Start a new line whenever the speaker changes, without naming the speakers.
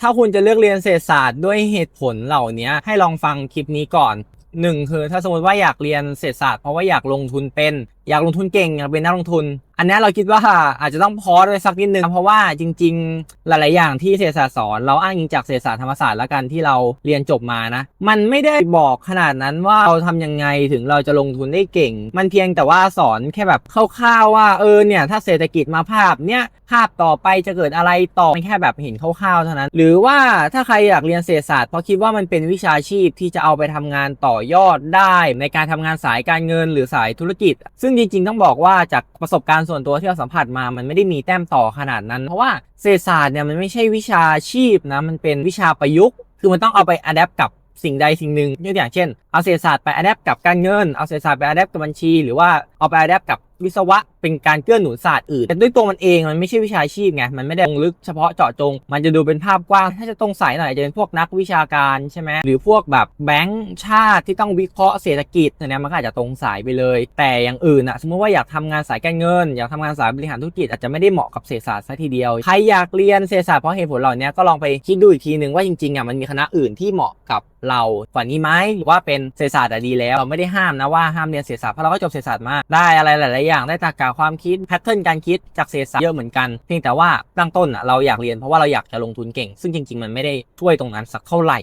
ถ้าคุณจะเลือกเรียนเศรษฐศาสตร์ด้วยเหตุผลเหล่านี้ให้ลองฟังคลิปนี้ก่อนหนึ่งคือถ้าสมมติว่าอยากเรียนเศรษฐศาสตร์เพราะว่าอยากลงทุนเป็น อยากลงทุนเก่งอยากเป็นนักลงทุน อันนี้เราคิดว่าอาจจะต้องพอสไว้สักนิดนึง เพราะว่าจริง ๆ หลาย ๆ อย่างที่เศรษฐศาสตร์สอนเราอ้างอิงจากเศรษฐศาสตร์ธรรมศาสตร์แล้วกันที่เราเรียนจบมานะ มันไม่ได้บอกขนาดนั้นว่าเราทำยังไงถึงเราจะลงทุนได้เก่ง มันเพียงแต่ว่าสอนแค่แบบคร่าวๆว่าเออเนี่ยถ้าเศรษฐกิจมาภาพเนี้ยภาพต่อไปจะเกิดอะไรต่อแค่แบบเห็นคร่าวๆเท่านั้น หรือว่าถ้าใครอยากเรียนเศรษฐศาสตร์เพราะคิดว่ามันเป็นวิชาชีพที่จะเอาไปทำงานต่อยอดได้ ในการทำงานสายการเงินหรือสายธุรกิจ ซึ่งจริง ๆ ต้องบอกว่าจากประสบการณ์ส่วนตัวที่เราสัมผัสมามันไม่ได้มีแต้มต่อขนาดนั้น เพราะว่าเศรษฐศาสตร์เนี่ยมันไม่ใช่วิชาชีพนะมันเป็นวิชาประยุกต์ คือมันต้องเอาไปอัดแอปกับสิ่งใดสิ่งหนึ่งยกตัวอย่างเช่นเอาเศรษฐศาสตร์ไปอัดแอปกับการเงินเอาเศรษฐศาสตร์ไปอัดแอปกับบัญชี หรือว่าเอาไปอัดแอปกับ วิศวะเป็นการเกื้อหนุนศาสตร์อื่น แต่ด้วยตัวมันเองมันไม่ใช่วิชาชีพไง มันไม่ได้ลงลึกเฉพาะเจาะจง มันจะดูเป็นภาพกว้าง ถ้าจะตรงสายหน่อยจะเป็นพวกนักวิชาการใช่ไหมหรือพวกแบบแบงก์ชาติที่ต้องวิเคราะห์เศรษฐกิจเนี่ยมันก็อาจจะตรงสายไปเลย แต่อย่างอื่นอะสมมติว่าอยากทำงานสายการเงิน อยากทำงานสายบริหารธุรกิจอาจจะไม่ได้เหมาะกับเศรษฐศาสตร์ซะทีเดียว ใครอยากเรียนเศรษฐศาสตร์เพราะเหตุผลเหล่านี้ก็ลองไปคิดดูอีกทีนึงว่าจริงๆอะมันมีคณะอื่นที่เหมาะกับเรากว่านี้ไหมหรือว่าเป็นเศรษฐศาสตร์ดีแล้วเราไม่ได้ห้ามนะว่าห้ามเรียนเศรษฐศาสตร์เพราะเราก็จบเศรษฐศาสตร์มาได้อะไรหลายอย่างได้ตรรกะความคิดแพทเทิร์นการคิดจากเศรษฐศาสตร์เยอะเหมือนกัน เพียงแต่ว่าตั้งต้นเราอยากเรียนเพราะว่าเราอยากจะลงทุนเก่ง ซึ่งจริง ๆ มันไม่ได้ช่วยตรงนั้นสักเท่าไหร่